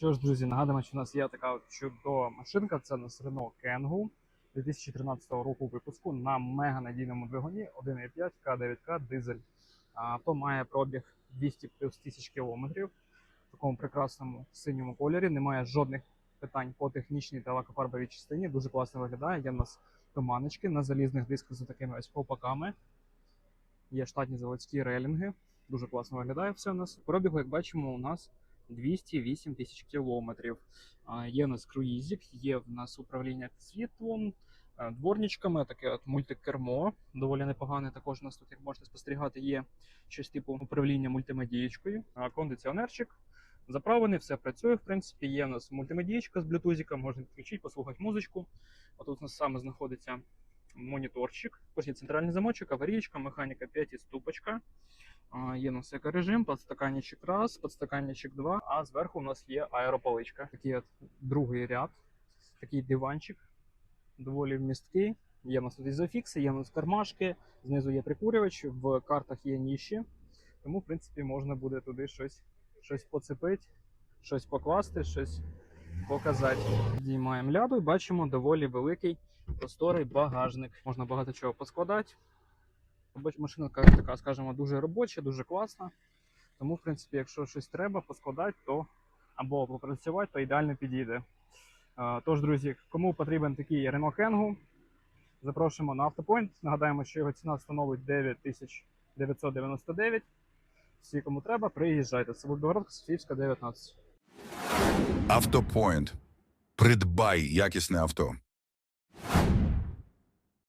Що ж, друзі, нагадуємо, що у нас є така чудова машинка. Це у нас Renault Kangoo 2013 року випуску на мега надійному двигуні 1.5 К9К дизель. Авто має пробіг 200 плюс тисяч кілометрів в такому прекрасному синьому кольорі. Немає жодних питань по технічній та лакофарбовій частині. Дуже класно виглядає. Є в нас туманочки на залізних дисках з такими ось ковпаками. Є штатні заводські релінги. Дуже класно виглядає все у нас. Пробігу, як бачимо, у нас 208 тисяч кілометрів. Є у нас круїзик, є в нас управління світлом, дворничками, таке от мультикермо, доволі непогане. Також у нас тут, як можете спостерігати, є щось типу управління мультимедієчкою, кондиціонерчик. Заправлений, все працює, в принципі. Є у нас мультимедієчка з блютузиком, можна підключити, послухати музичку. А тут у нас саме знаходиться моніторчик. Є центральний замочок, аварійка, механіка 5 і ступочка. Є нас екорежим, подстаканничок раз, подстаканничок два, а зверху у нас є аерополичка. Такий от другий ряд, такий диванчик, доволі вмісткий. Є у нас тут ізофікси, є у нас кармашки, знизу є прикурювач, в картах є ніші. Тому, в принципі, можна буде туди щось, щось поцепити, щось покласти, щось показати. Діймаємо ляду і бачимо доволі великий просторий багажник. Можна багато чого поскладати. Машина така, скажімо, дуже робоча, дуже класна. Тому, в принципі, якщо щось треба поскладати, то або попрацювати, то ідеально підійде. Тож, друзі, кому потрібен такий Renault Kangoo, запрошуємо на автопоінт. Нагадаємо, що його ціна становить 9999. Всі, кому треба, приїжджайте. Це Володимирська, Софіївська, 19. Автопоінт. Придбай якісне авто.